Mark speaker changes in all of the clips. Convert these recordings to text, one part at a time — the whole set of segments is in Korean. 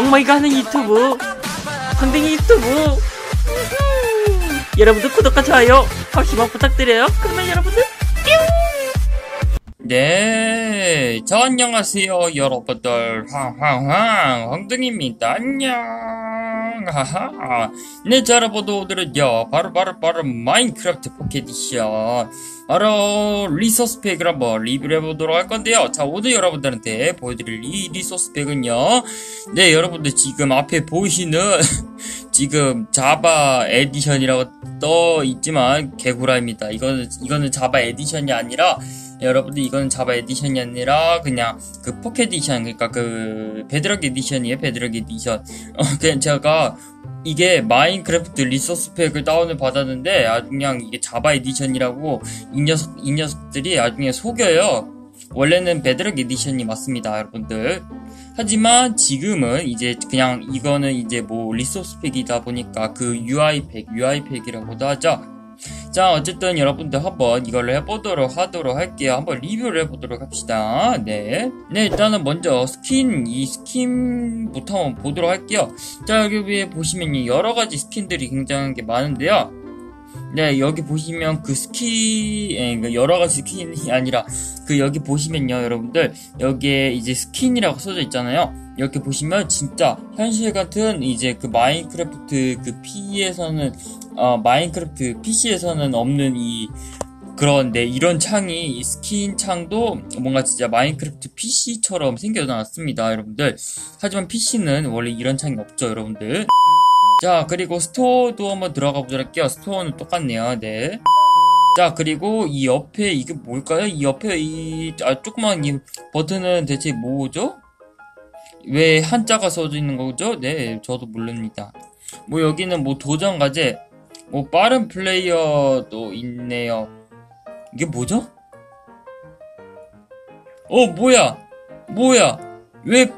Speaker 1: 멍멍이가 하는 유튜브 황댕이 유튜브 여러분들 구독과 좋아요 한 번씩만 부탁드려요 그러면 여러분들
Speaker 2: 네, 저 안녕하세요, 여러분들. 황황황, 황등입니다. 안녕. 하하. 네, 자, 여러분들, 오늘은요, 바로, 바로, 바로, 마인크래프트 포켓 에디션. 바로, 리소스 팩을 한번 리뷰를 해보도록 할 건데요. 자, 오늘 여러분들한테 보여드릴 이 리소스 팩은요. 네, 여러분들 지금 앞에 보이시는, 지금 자바 에디션이라고 떠 있지만, 개구라입니다. 이거는, 이거는 자바 에디션이 아니라, 네, 여러분들 이거는 자바 에디션이 아니라 그냥 그 포켓 에디션 그러니까 그 베드럭 에디션이에요 베드럭 에디션. 어 그냥 제가 이게 마인크래프트 리소스 팩을 다운을 받았는데 그냥 이게 자바 에디션이라고 이 녀석 이 녀석들이 그냥 속여요. 원래는 베드럭 에디션이 맞습니다 여러분들. 하지만 지금은 이제 그냥 이거는 이제 뭐 리소스 팩이다 보니까 그 UI 팩 UI 팩이라고도 하죠 자 어쨌든 여러분들 한번 이걸 해보도록 하도록 할게요. 한번 리뷰를 해보도록 합시다. 네, 네 일단은 먼저 스킨 이 스킨부터 한번 보도록 할게요. 자 여기 위에 보시면 여러가지 스킨들이 굉장한 게 많은데요. 네 여기 보시면 그 스킨 에, 그 여러가지 스킨이 아니라 그 여기 보시면요 여러분들. 여기에 이제 스킨이라고 써져 있잖아요. 이렇게 보시면 진짜 현실 같은 이제 그 마인크래프트 그 P에서는 어, 마인크래프트 PC에서는 없는 이 그런데 이런 창이 이 스킨 창도 뭔가 진짜 마인크래프트 PC처럼 생겨났습니다 여러분들 하지만 PC는 원래 이런 창이 없죠 여러분들 자 그리고 스토어도 한번 들어가 보도록 할게요 스토어는 똑같네요 네 자, 그리고 이 옆에 이게 뭘까요? 이 옆에 이 아, 조그만 이 버튼은 대체 뭐죠? 왜 한자가 써져 있는 거죠? 네, 저도 모릅니다. 뭐 여기는 뭐 도전 과제, 뭐 빠른 플레이어도 있네요. 이게 뭐죠? 어, 뭐야? 뭐야? 왜,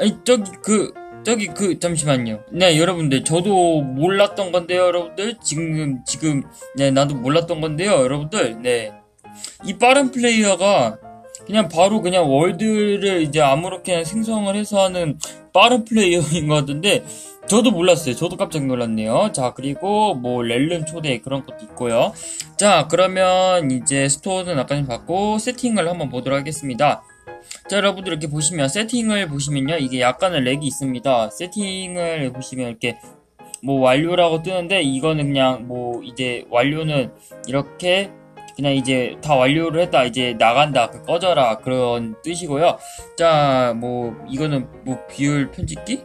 Speaker 2: 아니, 저기, 그, 저기, 그, 잠시만요. 네, 여러분들, 저도 몰랐던 건데요, 여러분들. 지금, 지금, 네, 나도 몰랐던 건데요, 여러분들. 네. 이 빠른 플레이어가 그냥 바로 그냥 월드를 이제 아무렇게나 생성을 해서 하는 빠른 플레이어인 것 같은데, 저도 몰랐어요. 저도 깜짝 놀랐네요. 자, 그리고 뭐 렐름 초대 그런 것도 있고요. 자, 그러면 이제 스토어는 아까 봤고 세팅을 한번 보도록 하겠습니다. 자, 여러분들 이렇게 보시면 세팅을 보시면요. 이게 약간의 렉이 있습니다. 세팅을 보시면 이렇게 뭐 완료라고 뜨는데 이거는 그냥 뭐 이제 완료는 이렇게 그냥 이제 다 완료를 했다 이제 나간다 그 꺼져라 그런 뜻이고요 자 뭐 이거는 뭐 비율 편집기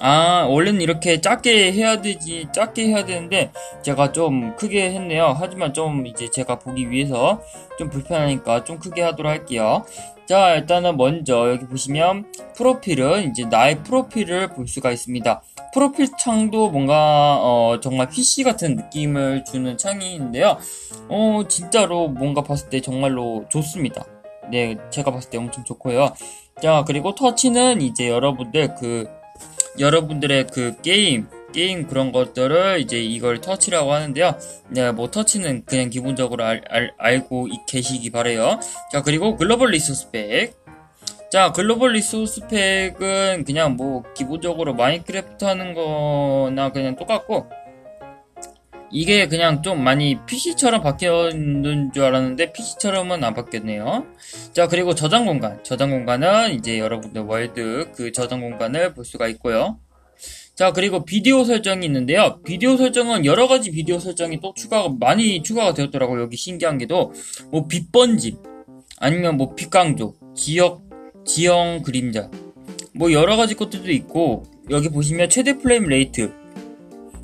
Speaker 2: 아, 원래는 이렇게 작게 해야 되지, 작게 해야 되는데, 제가 좀 크게 했네요. 하지만 좀 이제 제가 보기 위해서 좀 불편하니까 좀 크게 하도록 할게요. 자, 일단은 먼저 여기 보시면, 프로필은 이제 나의 프로필을 볼 수가 있습니다. 프로필 창도 뭔가, 어, 정말 PC 같은 느낌을 주는 창인데요. 어, 진짜로 뭔가 봤을 때 정말로 좋습니다. 네, 제가 봤을 때 엄청 좋고요. 자, 그리고 터치는 이제 여러분들 그, 여러분들의 그 게임, 게임 그런 것들을 이제 이걸 터치라고 하는데요. 네, 뭐 터치는 그냥 기본적으로 알, 알, 알고 계시기 바래요. 자, 그리고 글로벌 리소스 팩. 자, 글로벌 리소스 팩은 그냥 뭐 기본적으로 마인크래프트 하는 거나 그냥 똑같고 이게 그냥 좀 많이 PC처럼 바뀌었는 줄 알았는데 PC처럼은 안 바뀌었네요. 자 그리고 저장 공간 저장 공간은 이제 여러분들 월드 그 저장 공간을 볼 수가 있고요. 자 그리고 비디오 설정이 있는데요. 비디오 설정은 여러 가지 비디오 설정이 또 추가가 많이 추가가 되었더라고요. 여기 신기한 게도 뭐 빛번짐 아니면 뭐 빛강조 지역 지형 그림자 뭐 여러 가지 것들도 있고 여기 보시면 최대 플레임 레이트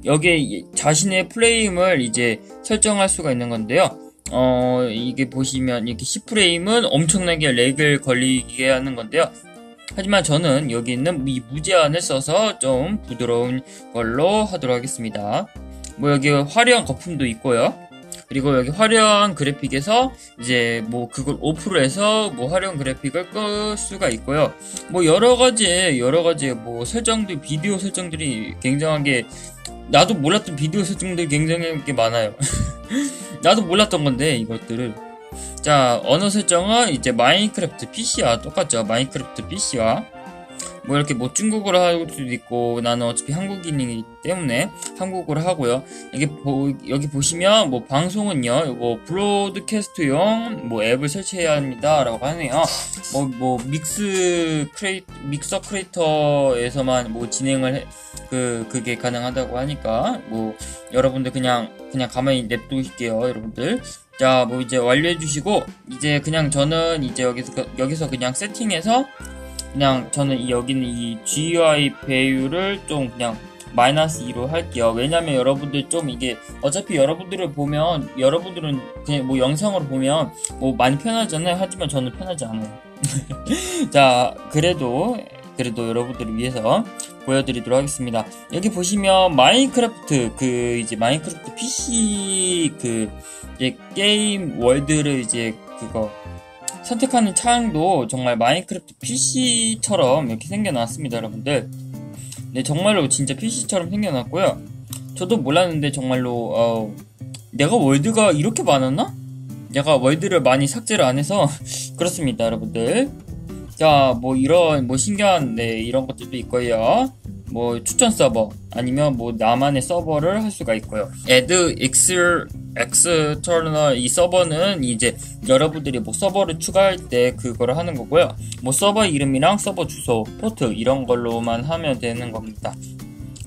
Speaker 2: 여기에 자신의 프레임을 이제 설정할 수가 있는 건데요. 어, 이게 보시면 이렇게 10프레임은 엄청나게 렉을 걸리게 하는 건데요. 하지만 저는 여기 있는 이 무제한을 써서 좀 부드러운 걸로 하도록 하겠습니다. 뭐 여기 화려한 거품도 있고요. 그리고 여기 화려한 그래픽에서 이제 뭐 그걸 오프로 해서 뭐 화려한 그래픽을 끌 수가 있고요. 뭐 여러 가지 여러 가지 뭐 설정들 비디오 설정들이 굉장하게 나도 몰랐던 비디오 설정들이 굉장히 많아요. 나도 몰랐던 건데 이것들을 자 언어 설정은 이제 마인크래프트 PC와 똑같죠. 마인크래프트 PC와 뭐 이렇게 뭐 중국어로 할 수도 있고 나는 어차피 한국인이기 때문에 한국어로 하고요. 여기 보, 여기 보시면 뭐 방송은요. 이거 브로드캐스트용 뭐 앱을 설치해야 합니다라고 하네요. 뭐뭐 믹스 크레이 믹서 크리에이터에서만 뭐 진행을 해, 그 그게 가능하다고 하니까 뭐 여러분들 그냥 그냥 가만히 냅두실게요, 여러분들. 자, 뭐 이제 완료해 주시고 이제 그냥 저는 이제 여기서 여기서 그냥 세팅해서 그냥 저는 이 여기는 이 GUI 배율을 좀 그냥 마이너스 2로 할게요. 왜냐면 여러분들 좀 이게 어차피 여러분들을 보면 여러분들은 그냥 뭐 영상으로 보면 뭐 많이 편하잖아요. 하지만 저는 편하지 않아요. 자, 그래도 그래도 여러분들을 위해서 보여드리도록 하겠습니다. 여기 보시면 마인크래프트 그 이제 마인크래프트 PC 그 이제 게임 월드를 이제 그거 선택하는 창도 정말 마인크래프트 PC처럼 이렇게 생겨났습니다, 여러분들. 네, 정말로 진짜 PC처럼 생겨났고요. 저도 몰랐는데 정말로 어, 내가 월드가 이렇게 많았나? 내가 월드를 많이 삭제를 안 해서 그렇습니다, 여러분들. 자, 뭐 이런 뭐 신기한 네 이런 것들도 있고요. 뭐 추천 서버 아니면 뭐 나만의 서버를 할 수가 있고요. add external 이 서버는 이제 여러분들이 뭐 서버를 추가할 때 그거를 하는 거고요. 뭐 서버 이름이랑 서버 주소, 포트 이런 걸로만 하면 되는 겁니다.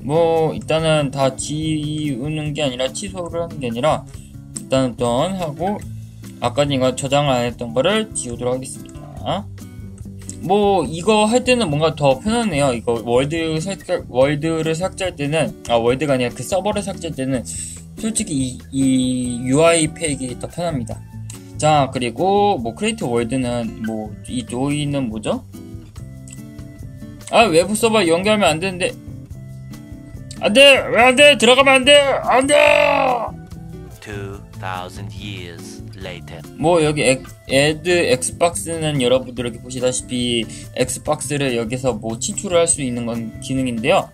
Speaker 2: 뭐 일단은 다 지우는 게 아니라 취소를 하는 게 아니라 일단은 던 하고 아까 제가 저장 안 했던 거를 지우도록 하겠습니다. 뭐 이거 할 때는 뭔가 더 편하네요. 이거 월드 삭제 월드를 삭제할 때는 아 월드가 아니라 그 서버를 삭제할 때는 솔직히 이, 이 UI 팩이 더 편합니다. 자 그리고 뭐 크리에이터 월드는 뭐 이 노이는 뭐죠? 아 외부 서버 연결하면 안 되는데 안돼 왜 안돼 들어가면 안돼 안돼
Speaker 3: 2000 years later.
Speaker 2: 뭐 여기 엑, 애드 엑스박스는 여러분들 이렇게 보시다시피 엑스박스를 여기서 뭐 친출을 할 수 있는 건 기능인데요.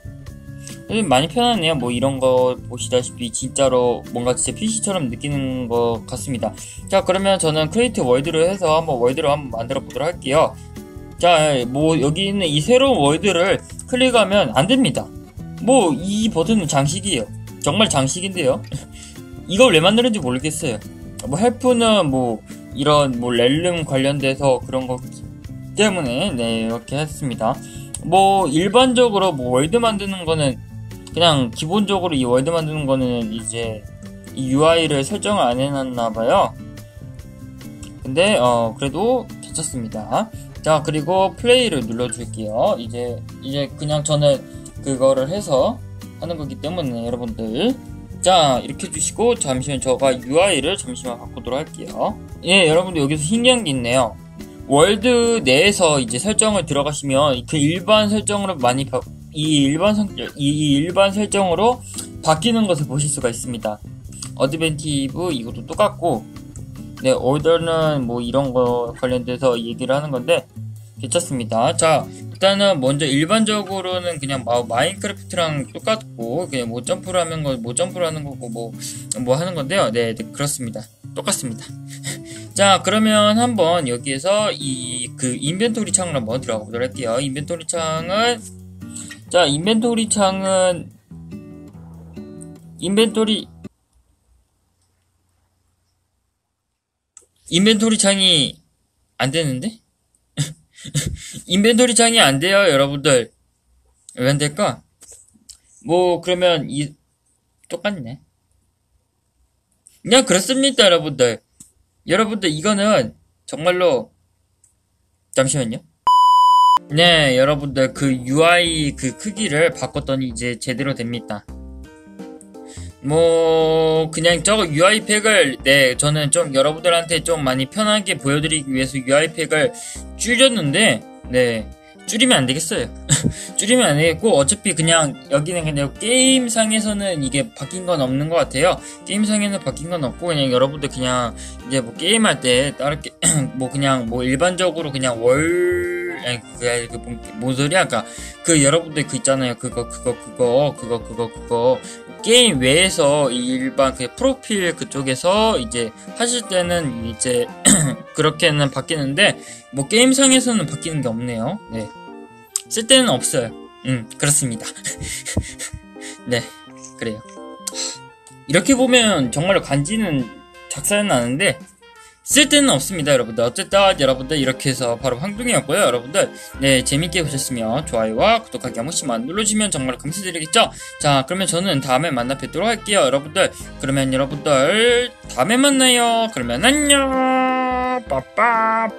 Speaker 2: 많이 편하네요. 뭐 이런 거 보시다시피 진짜로 뭔가 진짜 PC처럼 느끼는 것 같습니다. 자 그러면 저는 크리에이트 월드를 해서 한번 월드를 한번 만들어 보도록 할게요. 자 뭐 여기 있는 이 새로운 월드를 클릭하면 안 됩니다. 뭐 이 버튼은 장식이에요. 정말 장식인데요. 이걸 왜 만드는지 모르겠어요. 뭐 헬프는 뭐 이런 뭐 렐름 관련돼서 그런 거 때문에 네 이렇게 했습니다. 뭐 일반적으로 뭐 월드 만드는 거는 그냥 기본적으로 이 월드 만드는 거는 이제 이 UI를 설정을 안 해놨나 봐요. 근데 어 그래도 괜찮습니다. 자 그리고 플레이를 눌러줄게요. 이제 이제 그냥 저는 그거를 해서 하는 거기 때문에 여러분들 자 이렇게 해주시고 잠시만 저가 UI를 잠시만 바꾸도록 할게요. 예 여러분들 여기서 신기한 게 있네요. 월드 내에서 이제 설정을 들어가시면 그 일반 설정으로 많이 바, 이 일반 성, 이 일반 설정으로 바뀌는 것을 보실 수가 있습니다. 어드벤티브 이것도 똑같고 네 오더는 뭐 이런 거 관련돼서 얘기를 하는 건데 괜찮습니다. 자 일단은 먼저 일반적으로는 그냥 마, 마인크래프트랑 똑같고 그냥 뭐 점프를 하는 거 뭐 점프를 하는 거고 뭐뭐 뭐 하는 건데요. 네, 네 그렇습니다. 똑같습니다. 자 그러면 한번 여기에서 이 그 인벤토리 창을 한번 들어가 보도록 할게요. 인벤토리 창은 자 인벤토리 창은 인벤토리 인벤토리 창이 안 되는데? 인벤토리 창이 안 돼요, 여러분들. 왜 안 될까? 뭐, 그러면, 이, 똑같네. 그냥 그렇습니다, 여러분들. 여러분들, 이거는, 정말로, 잠시만요. 네, 여러분들, 그 UI 그 크기를 바꿨더니 이제 제대로 됩니다. 뭐 그냥 저거 UI 팩을 네 저는 좀 여러분들한테 좀 많이 편하게 보여드리기 위해서 UI 팩을 줄였는데 네. 줄이면 안 되겠어요. 줄이면 안 되겠고 어차피 그냥 여기는 그냥 게임상에서는 이게 바뀐 건 없는 것 같아요. 게임상에는 바뀐 건 없고 그냥 여러분들 그냥 이제 뭐 게임할 때 다르게 뭐 그냥 뭐 일반적으로 그냥 월 아니 그게 그, 뭔, 뭔 소리야? 아까 그 여러분들 그 있잖아요. 그거 그거 그거 그거 그거 그거 게임 외에서 일반 그 프로필 그쪽에서 이제 하실 때는 이제 그렇게는 바뀌는데 뭐 게임상에서는 바뀌는 게 없네요. 네. 쓸데는 없어요. 음, 그렇습니다. 네, 그래요. 이렇게 보면 정말로 간지는 작살은 나는데 쓸데는 없습니다, 여러분들. 어쨌든 여러분들 이렇게 해서 바로 황둥이였고요, 여러분들. 네, 재밌게 보셨으면 좋아요와 구독하기 한 번씩만 눌러주시면 정말 감사드리겠죠? 자, 그러면 저는 다음에 만나 뵙도록 할게요, 여러분들. 그러면 여러분들 다음에 만나요. 그러면 안녕. 빠빠빠.